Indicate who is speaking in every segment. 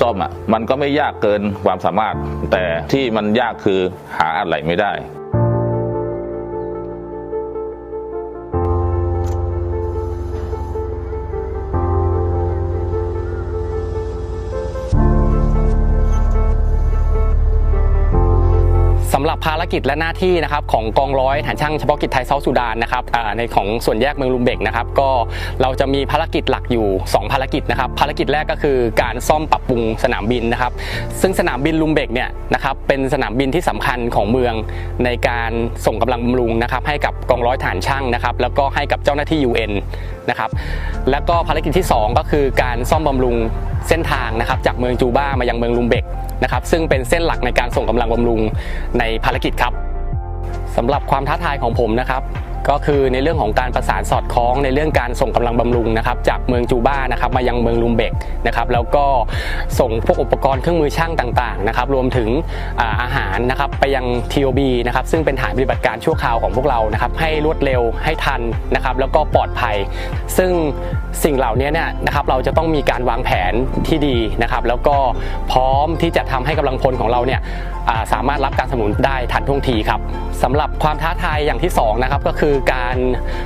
Speaker 1: ซ่อมอะมันก็ไม่ยากเกินความสามารถ แต่ที่มันยากคือหาอะไรไม่ได้ำ
Speaker 2: หรับภารกิจและหน้าที่นะครับของกองร้อยฐานช่างเฉพาะกิจไทยเซาท์สุดานนะครับในของส่วนแยกเมืองลุมเบกนะครับก็เราจะมีภารกิจหลักอยู่ 2 ภารกิจนะครับภารกิจแรกก็คือการซ่อมปรับปรุงสนามบินนะครับ ซึ่งสนามบินลุมเบกเนี่ยนะครับเป็นสนามบินที่สำคัญของเมืองในการส่งกำลังบำรุงนะครับให้กับกองร้อยฐานช่างนะครับแล้วก็ให้กับเจ้าหน้าที่ UN นะครับแล้วก็ภารกิจที่ 2 ก็คือการซ่อมบำรุง เส้นทางนะครับจากเมืองจูบ้ามายังเมืองลุมเบกนะครับซึ่งเป็นเส้นหลักในการส่งกำลังบำรุงในภารกิจครับสำหรับความท้าทายของผมนะครับ ก็คือในเรื่องของการประสานสอดคล้องในเรื่องการส่งกำลังบำรุงนะครับจากเมืองจูบ้านะครับมายังเมืองลุมเบกนะครับแล้วก็ส่งพวกอุปกรณ์เครื่องมือช่างต่างๆนะครับรวมถึงอาหารนะครับไปยัง TOB นะครับซึ่งเป็นฐานปฏิบัติการชั่วคราวของพวกเรานะครับให้รวดเร็วให้ทันนะครับแล้วก็ปลอดภัย ซึ่งสิ่งเหล่านี้เนี่ยนะครับเราจะต้องมีการวางแผนที่ดีนะครับแล้วก็พร้อมที่จะทำให้กำลังพลของเราเนี่ยาสามารถรับการสนุนได้ทันท่วงทีครับสำหรับความท้าทายอย่างที่สองนะครับก็คือการ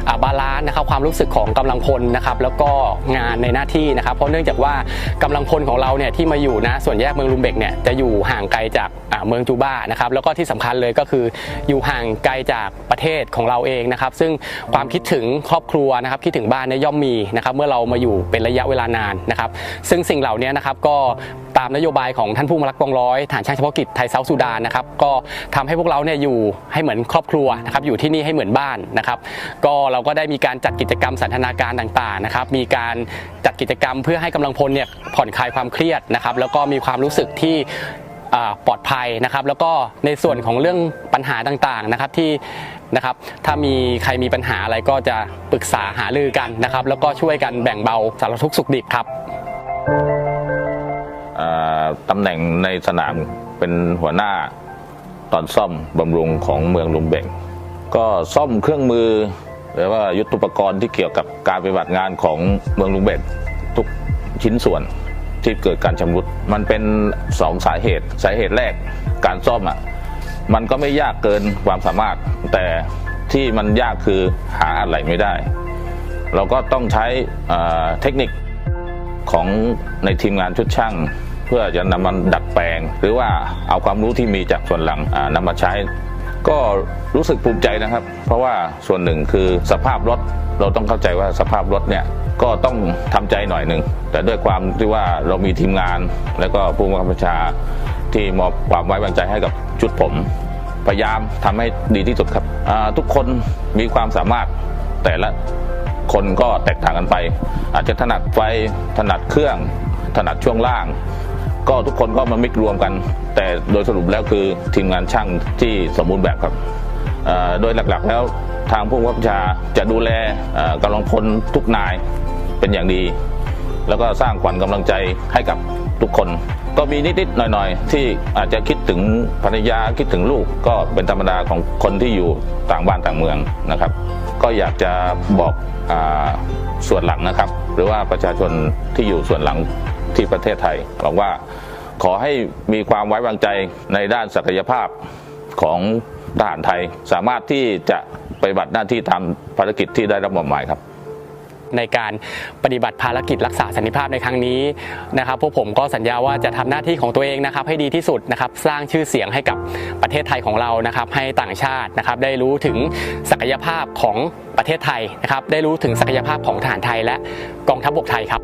Speaker 2: อ่าบาลานซ์นะครับความรู้สึกของกำลังพลนะครับแล้วก็งานในหน้าที่นะครับ เพราะเนื่องจากว่ากำลังพลของเราเนี่ยที่มาอยู่นะส่วนแยกเมืองลุมเบกเนี่ยจะอยู่ห่างไกลจากเมืองจูบ้านะครับแล้วก็ที่สำคัญเลยก็คืออยู่ห่างไกลจากประเทศของเราเองนะครับ ซึ่งความคิดถึงครอบครัวนะครับคิดถึงบ้านเนี่ยย่อมมีนะครับเมื่อเรามาอยู่เป็นระยะเวลานานนะครับ ซึ่งสิ่งเหล่านี้นะครับก็ตามนโยบายของท่านผู้มารักกองร้อยฐานช่างเฉพาะกิจไทยเซาท์สุดานนะครับก็ทำให้พวกเราเนี่ยอยู่ให้เหมือนครอบครัวนะครับอยู่ที่นี่ให้เหมือนบ้านนะครับ ก็เราก็ได้มีการจัดกิจกรรมสันทนาการต่างๆนะครับ มีการจัดกิจกรรมเพื่อให้กำลังพลเนี่ยผ่อนคลายความเครียดนะครับ แล้วก็มีความรู้สึกที่ปลอดภัยนะครับแล้วก็ในส่วนของเรื่องปัญหาต่างๆนะครับที่นะครับถ้ามีใครมีปัญหาอะไรก็จะปรึกษาหารือกันนะครับ แล้วก็ช่วยกันแบ่งเบาสารทุกข์สุขดิบครับ
Speaker 1: ตำแหน่งในสนามเป็นหัวหน้าตอนซ่อมบำรุงของเมืองลุมเบง ก็ซ่อมเครื่องมือ หรือว่ายุทธุปกรณ์ที่เกี่ยวกับการปฏิบัติงานของเมืองลุมเบงทุกชิ้นส่วนที่เกิดการชำรุด มันเป็นสองสาเหตุ สาเหตุแรกการซ่อมอะมันก็ไม่ยากเกินความสามารถ แต่ที่มันยากคือหาอะไรไม่ได้ เราก็ต้องใช้เทคนิคของในทีมงานชุดช่างเพื่อจะนำมันดัดแปลง หรือว่าเอาความรู้ที่มีจากส่วนหลังนำมาใช้ ก็รู้สึกภูมิใจนะครับ เพราะว่าส่วนหนึ่งคือสภาพรถเราต้องเข้าใจว่าสภาพรถเนี่ยก็ต้องทำใจหน่อยหนึ่งแต่ด้วยความที่ว่าเรามีทีมงาน แล้วก็ผู้บังคับบัญชาที่มอบความไว้วางใจให้กับชุดผม พยายามทำให้ดีที่สุดครับทุกคนมีความสามารถแต่ละคนก็แตกต่างกันไป อาจจะถนัดไฟถนัดเครื่อง ถนัดช่วงล่าง ก็ทุกคนก็มามิกรวมกัน แต่โดยสรุปแล้วคือทีมงานช่างที่สมบูรณ์แบบครับโดยหลักๆแล้วทางผู้บังคับบัญชาจะดูแลกำลังพลทุกนายเป็นอย่างดี แล้วก็สร้างขวัญกำลังใจให้กับทุกคน ก็มีนิดๆหน่อยๆ ที่อาจจะคิดถึงภรรยาคิดถึงลูกก็เป็นธรรมดาของคนที่อยู่ต่างบ้านต่างเมืองนะครับ ก็อยากจะบอกอส่วนหลังนะครับ หรือว่าประชาชนที่อยู่ส่วนหลัง ที่ประเทศไทยบอกว่าขอให้มีความไว้วางใจในด้านศักยภาพของทหารไทย สามารถที่จะปฏิบัติหน้าที่ตามภารกิจที่ได้รับมอบหมายครับ
Speaker 2: ในการปฏิบัติภารกิจรักษาสันติภาพในครั้งนี้นะครับพวกผมก็สัญญาว่าจะทำหน้าที่ของตัวเองนะครับ ให้ดีที่สุดนะครับ สร้างชื่อเสียงให้กับประเทศไทยของเรานะครับ ให้ต่างชาตินะครับ ได้รู้ถึงศักยภาพของประเทศไทยนะครับ ได้รู้ถึงศักยภาพของทหารไทยและกองทัพบกไทยครับ